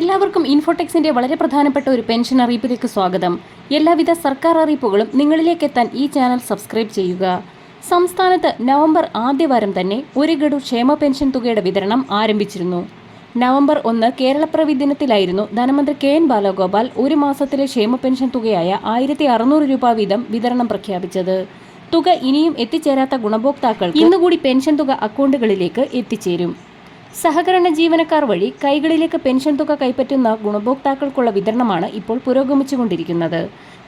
എല്ലാവർക്കും ഇൻഫോടെക്സിന്റെ വളരെ പ്രധാനപ്പെട്ട ഒരു പെൻഷൻ അറിയിപ്പിലേക്ക് സ്വാഗതം. എല്ലാവിധ സർക്കാർ അറിയിപ്പുകളും നിങ്ങളിലേക്ക് എത്താൻ ഈ ചാനൽ സബ്സ്ക്രൈബ് ചെയ്യുക. സംസ്ഥാനത്ത് നവംബർ ആദ്യവാരം തന്നെ ഒരു ഗഡു ക്ഷേമ പെൻഷൻ തുകയുടെ വിതരണം ആരംഭിച്ചിരുന്നു. നവംബർ ഒന്ന് കേരളപ്പിറവി ദിനത്തിലായിരുന്നു ധനമന്ത്രി കെ എൻ ബാലഗോപാൽ ഒരു മാസത്തിലെ ക്ഷേമ പെൻഷൻ തുകയായ ആയിരത്തി അറുന്നൂറ് രൂപ വീതം വിതരണം പ്രഖ്യാപിച്ചത്. തുക ഇനിയും എത്തിച്ചേരാത്ത ഗുണഭോക്താക്കൾ ഇന്നുകൂടി പെൻഷൻ തുക അക്കൗണ്ടുകളിലേക്ക് എത്തിച്ചേരും. സഹകരണ ജീവനക്കാർ വഴി കൈകളിലേക്ക് പെൻഷൻ തുക കൈപ്പറ്റുന്ന ഗുണഭോക്താക്കൾക്കുള്ള വിതരണമാണ് ഇപ്പോൾ പുരോഗമിച്ചുകൊണ്ടിരിക്കുന്നത്.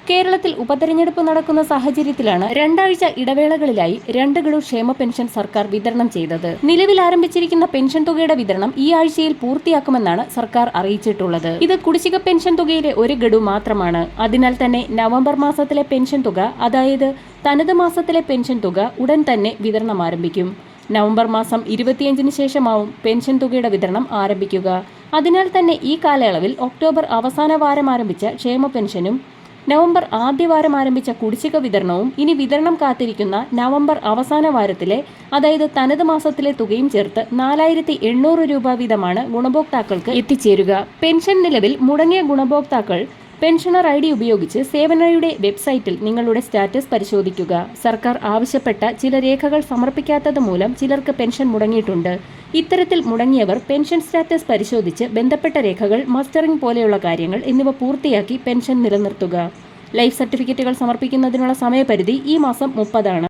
കേരളത്തിൽ ഉപതെരഞ്ഞെടുപ്പ് നടക്കുന്ന സാഹചര്യത്തിലാണ് രണ്ടാഴ്ച ഇടവേളകളിലായി രണ്ട് ഗഡു ക്ഷേമ പെൻഷൻ സർക്കാർ വിതരണം ചെയ്തത്. നിലവിൽ ആരംഭിച്ചിരിക്കുന്ന പെൻഷൻ തുകയുടെ വിതരണം ഈ ആഴ്ചയിൽ പൂർത്തിയാക്കുമെന്നാണ് സർക്കാർ അറിയിച്ചിട്ടുള്ളത്. ഇത് കുടിശ്ശിക പെൻഷൻ തുകയിലെ ഒരു ഗഡു മാത്രമാണ്. അതിനാൽ തന്നെ നവംബർ മാസത്തിലെ പെൻഷൻ തുക അതായത് തനത് മാസത്തിലെ പെൻഷൻ തുക ഉടൻ തന്നെ വിതരണം ആരംഭിക്കും. നവംബർ മാസം ഇരുപത്തിയഞ്ചിന് ശേഷമാവും പെൻഷൻ തുകയുടെ വിതരണം ആരംഭിക്കുക. അതിനാൽ തന്നെ ഈ കാലയളവിൽ ഒക്ടോബർ അവസാന വാരം ആരംഭിച്ച ക്ഷേമ പെൻഷനും നവംബർ ആദ്യ വാരം ആരംഭിച്ച കുടിശ്ശിക വിതരണവും ഇനി വിതരണം കാത്തിരിക്കുന്ന നവംബർ അവസാന വാരത്തിലെ അതായത് തനത് മാസത്തിലെ തുകയും ചേർത്ത് നാലായിരത്തി എണ്ണൂറ് രൂപ വീതമാണ് ഗുണഭോക്താക്കൾക്ക് എത്തിച്ചേരുക. പെൻഷൻ നിലവിൽ മുടങ്ങിയ ഗുണഭോക്താക്കൾ പെൻഷനർ ഐ ഡി ഉപയോഗിച്ച് സേവനയുടെ വെബ്സൈറ്റിൽ നിങ്ങളുടെ സ്റ്റാറ്റസ് പരിശോധിക്കുക. സർക്കാർ ആവശ്യപ്പെട്ട ചില രേഖകൾ സമർപ്പിക്കാത്തത് മൂലം ചിലർക്ക് പെൻഷൻ മുടങ്ങിയിട്ടുണ്ട്. ഇത്തരത്തിൽ മുടങ്ങിയവർ പെൻഷൻ സ്റ്റാറ്റസ് പരിശോധിച്ച് ബന്ധപ്പെട്ട രേഖകൾ മസ്റ്ററിംഗ് പോലെയുള്ള കാര്യങ്ങൾ എന്നിവ പൂർത്തിയാക്കി പെൻഷൻ നിലനിർത്തുക. ലൈഫ് സർട്ടിഫിക്കറ്റുകൾ സമർപ്പിക്കുന്നതിനുള്ള സമയപരിധി ഈ മാസം മുപ്പതാണ്.